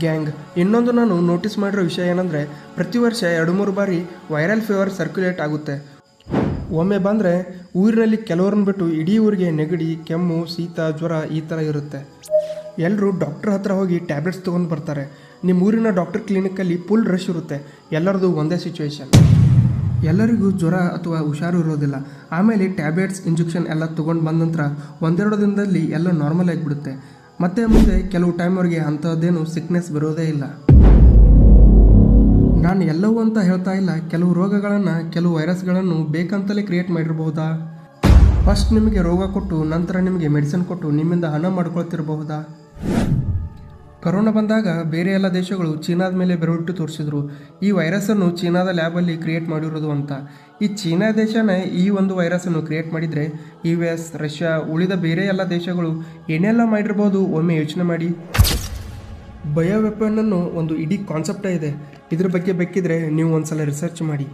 Gang. ಇನ್ನೊಂದು ನಾನು notice ಮಾಡಿರೋ ವಿಷಯ ಏನಂದರೆ, ಪ್ರತಿ ವರ್ಷ ಎರಡು ಮೂರು ಬಾರಿ ವೈರಲ್ ಫೀವರ್ ಸರ್ಕ್ಯುಲೇಟ್ ಆಗುತ್ತೆ. ಒಮ್ಮೆ ಬಂದರೆ ಊರಿನಲ್ಲಿ ಕೆಲವರನ್ನ ಬಿಟ್ಟು ಇಡೀ ಊರಿಗೆ ನೆಗಡಿ, ಕೆಮ್ಮು, ಶೀತ, ಜ್ವರ ಈ ಥರ ಇರುತ್ತೆ. ಎಲ್ಲರೂ ಡಾಕ್ಟ್ರ್ ಹತ್ರ ಹೋಗಿ ಟ್ಯಾಬ್ಲೆಟ್ಸ್ ತೊಗೊಂಡು ಬರ್ತಾರೆ. ನಿಮ್ಮ ಊರಿನ ಡಾಕ್ಟರ್ ಕ್ಲಿನಿಕ್ಕಲ್ಲಿ ಫುಲ್ ರಶ್ ಇರುತ್ತೆ. ಎಲ್ಲರದು ಒಂದೇ ಸಿಚುವೇಶನ್ ಎಲ್ಲರಿಗೂ ಜ್ವರ ಅಥವಾ ಹುಷಾರು ಇರೋದಿಲ್ಲ. ಆಮೇಲೆ ಟ್ಯಾಬ್ಲೆಟ್ಸ್, ಇಂಜೆಕ್ಷನ್ ಎಲ್ಲ ತೊಗೊಂಡು ಬಂದ ನಂತರ ಒಂದೆರಡು ದಿನದಲ್ಲಿ ಎಲ್ಲ ನಾರ್ಮಲ್ ಆಗಿಬಿಡುತ್ತೆ ಮತ್ತೆ ಮುಂದೆ ಕೆಲವು ಟೈಮ್ವರೆಗೆ ಅಂಥದ್ದೇನು ಸಿಕ್ನೆಸ್ ಬರೋದೇ ಇಲ್ಲ. ನಾನು ಎಲ್ಲವೂ ಅಂತ ಹೇಳ್ತಾ ಇಲ್ಲ, ಕೆಲವು ರೋಗಗಳನ್ನು, ಕೆಲವು ವೈರಸ್ಗಳನ್ನು ಬೇಕಂತಲೇ ಕ್ರಿಯೇಟ್ ಮಾಡಿರಬಹುದಾ ಫಸ್ಟ್ ನಿಮಗೆ ರೋಗ ಕೊಟ್ಟು, ನಂತರ ನಿಮಗೆ ಮೆಡಿಸಿನ್ ಕೊಟ್ಟು, ನಿಮ್ಮಿಂದ ಹಣ ಮಾಡ್ಕೊಳ್ತಿರಬಹುದಾ ಕರೋನಾ ಬಂದಾಗ ಬೇರೆ ಎಲ್ಲ ದೇಶಗಳು ಚೀನಾದ ಮೇಲೆ ಬೆರಳಿಟ್ಟು ತೋರಿಸಿದ್ರು. ಈ ವೈರಸ್ಸನ್ನು ಚೀನಾದ ಲ್ಯಾಬಲ್ಲಿ ಕ್ರಿಯೇಟ್ ಮಾಡಿರೋದು ಅಂತ. ಈ ಚೀನಾ ದೇಶನೇ ಈ ಒಂದು ವೈರಸ್ಸನ್ನು ಕ್ರಿಯೇಟ್ ಮಾಡಿದರೆ ಯು ಎಸ್ ರಷ್ಯಾ ಉಳಿದ ಬೇರೆ ಎಲ್ಲ ದೇಶಗಳು ಏನೆಲ್ಲ ಮಾಡಿರ್ಬೋದು ಒಮ್ಮೆ ಯೋಚನೆ ಮಾಡಿ. ಬಯೋ ವೆಪನ್ ಅನ್ನೋ ಒಂದು ಇಡೀ ಕಾನ್ಸೆಪ್ಟೇ ಇದೆ. ಇದ್ರ ಬಗ್ಗೆ ಬೇಕಿದ್ರೆ ನೀವು ಒಂದ್ಸಲ ರಿಸರ್ಚ್ ಮಾಡಿ.